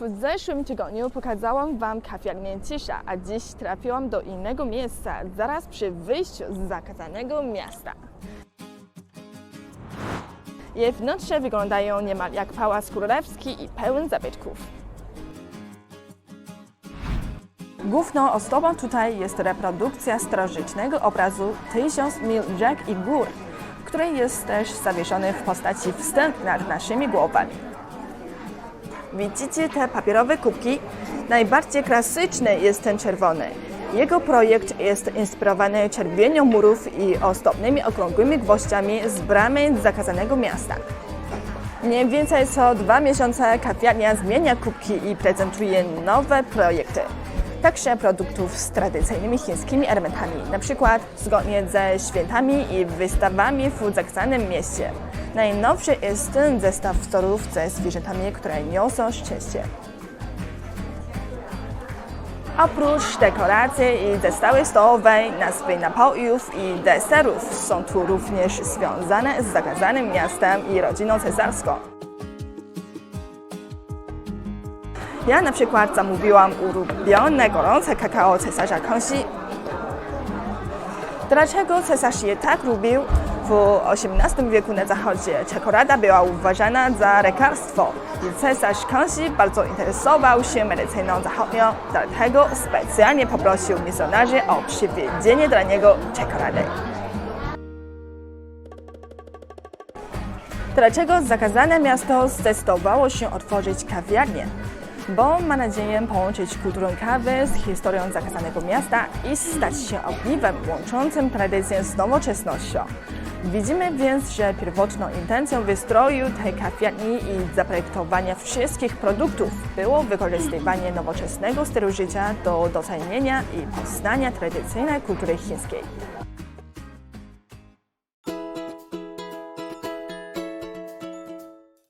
W zeszłym tygodniu pokazałam Wam kawiarnię Cisza, a dziś trafiłam do innego miejsca, zaraz przy wyjściu z zakazanego miasta. Jej wnętrze wyglądają niemal jak pałac królewski i pełen zabytków. Główną ozdobą tutaj jest reprodukcja starożytnego obrazu Tysiąc Mil Rzek i Gór, który jest też zawieszony w postaci wstęp nad naszymi głowami. Widzicie te papierowe kubki? Najbardziej klasyczny jest ten czerwony. Jego projekt jest inspirowany czerwienią murów i ozdobnymi okrągłymi gwoździami z bramy zakazanego miasta. Mniej więcej co dwa miesiące kawiarnia zmienia kubki i prezentuje nowe projekty. Także produktów z tradycyjnymi chińskimi elementami, przykład zgodnie ze świętami i wystawami w zakazanym mieście. Najnowszy jest ten zestaw wzorów ze zwierzętami, które niosą szczęście. Oprócz dekoracji i zestawy stołowej, nazwy napojów i deserów są tu również związane z zakazanym miastem i rodziną cesarską. Ja na przykład zamówiłam ulubione gorące kakao cesarza Kąsi. Dlaczego cesarz je tak lubił? W XVIII wieku na zachodzie czekolada była uważana za lekarstwo i cesarz Kąsi bardzo interesował się medycyną zachodnią, dlatego specjalnie poprosił misjonarzy o przywiezienie dla niego czekolady. Dlaczego zakazane miasto zdecydowało się otworzyć kawiarnię? Bo ma nadzieję połączyć kulturę kawy z historią zakazanego miasta i stać się ogniwem łączącym tradycję z nowoczesnością. Widzimy więc, że pierwotną intencją wystroju tej kawiarni i zaprojektowania wszystkich produktów było wykorzystywanie nowoczesnego stylu życia do docenienia i poznania tradycyjnej kultury chińskiej.